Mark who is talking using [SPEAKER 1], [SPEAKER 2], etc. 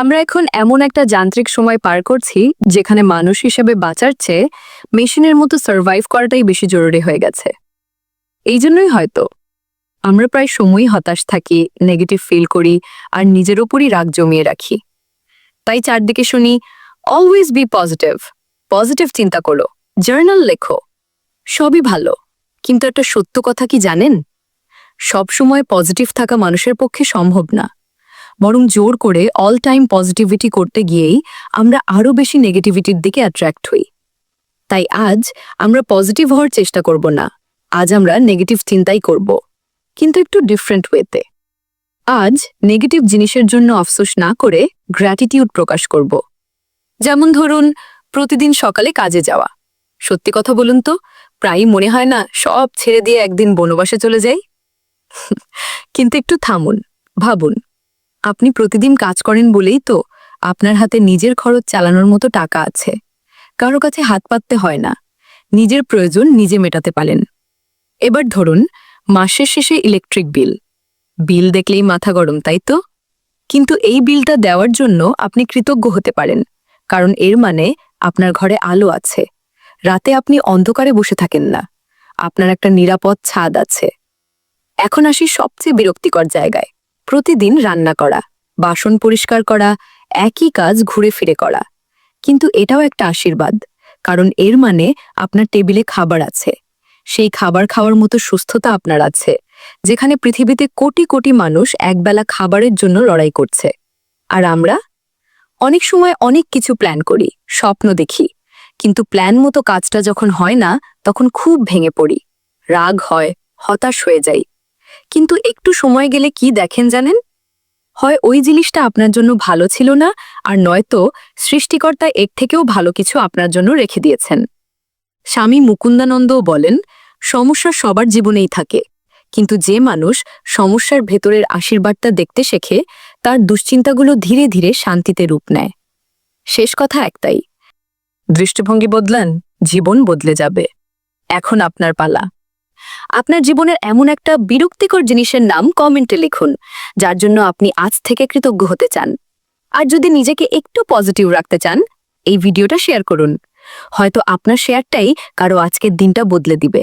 [SPEAKER 1] আমরা এখন এমন একটা যান্ত্রিক সময় পার করছি যেখানে মানুষ হিসেবে বাঁচার চেয়ে মেশিনের মতো সার্ভাইভ করাটাই বেশি জরুরি হয়ে গেছে। এই জন্যই হয়তো আমরা প্রায় সময়ই হতাশ থাকি নেগেটিভ ফিল করি আর নিজের ওপরই রাগ জমিয়ে রাখি। তাই চারদিকে শুনি অলওয়েজ বি পজিটিভ পজিটিভ চিন্তা করো জার্নাল লেখো, সবই ভালো। কিন্তু একটা সত্য কথা কি জানেন? সব সময় পজিটিভ থাকা মানুষের পক্ষে সম্ভব না। বরং জোর করে অল টাইম পজিটিভিটি করতে গিয়েই আমরা আরও বেশি নেগেটিভিটির দিকে অ্যাট্রাক্ট হই। তাই আজ আমরা পজিটিভ হওয়ার চেষ্টা করব না, আজ আমরা নেগেটিভ চিন্তাই করব, কিন্তু একটু ডিফারেন্ট ওয়েতে আজ নেগেটিভ জিনিসের জন্য আফসোস না করে গ্র্যাটিটিউড প্রকাশ করব। যেমন ধরুন, প্রতিদিন সকালে কাজে যাওয়া। সত্যি কথা বলুন তো, প্রায়ই মনে হয় না সব ছেড়ে দিয়ে একদিন বনবাসে চলে যাই? কিন্তু একটু থামুন, ভাবুন। আপনি প্রতিদিন কাজ করেন বলেই তো আপনার হাতে নিজের খরচ চালানোর মতো টাকা আছে। কারও কাছে হাত পাততে হয় না। নিজের প্রয়োজন নিজে মেটাতে পারেন। এবার ধরুন, মাসের শেষে ইলেকট্রিক বিল বিল দেখলেই মাথা গরম, তাই তো? কিন্তু এই বিলটা দেওয়ার জন্য আপনি কৃতজ্ঞ হতে পারেন, কারণ এর মানে আপনার ঘরে আলো আছে। রাতে আপনি অন্ধকারে বসে থাকেন না। আপনার একটা নিরাপদ ছাদ আছে। এখন আসি সবচেয়ে বিরক্তিকর জায়গায়। প্রতিদিন রান্না করা, বাসন পরিষ্কার করা, একই কাজ ঘুরে ফিরে করা। কিন্তু এটাও একটা আশীর্বাদ, কারণ এর মানে আপনার টেবিলে খাবার আছে। সেই খাবার খাওয়ার মতো সুস্থতা আপনার আছে, যেখানে পৃথিবীতে কোটি কোটি মানুষ একবেলা খাবারের জন্য লড়াই করছে। আর আমরা? অনেক সময় অনেক কিছু প্ল্যান করি, স্বপ্ন দেখি, কিন্তু প্ল্যান মতো কাজটা যখন হয় না, তখন খুব ভেঙে পড়ি। রাগ হয়, হতাশ হয়ে যাই। কিন্তু একটু সময় গেলে কি দেখেন জানেন? হয় ওই জিনিসটা আপনার জন্য ভালো ছিল না, আর নয়তো সৃষ্টিকর্তা এর থেকেও ভালো কিছু আপনার জন্য রেখে দিয়েছেন। স্বামী মুকুন্দানন্দও বলেন, সমস্যা সবার জীবনেই থাকে, কিন্তু যে মানুষ সমস্যার ভেতরের আশীর্বাদটা দেখতে শেখে, তার দুশ্চিন্তাগুলো ধীরে ধীরে শান্তিতে রূপ নেয়। শেষ কথা একটাই, দৃষ্টিভঙ্গি বদলান, জীবন বদলে যাবে। এখন আপনার পালা। আপনার জীবনের এমন একটা বিরক্তিকর জিনিসের নাম কমেন্টে লিখুন, যার জন্য আপনি আজ থেকে কৃতজ্ঞ হতে চান। আর যদি নিজেকে একটু পজিটিভ রাখতে চান, এই ভিডিওটা শেয়ার করুন। হয়তো আপনার শেয়ারটাই কারও আজকের দিনটা বদলে দিবে।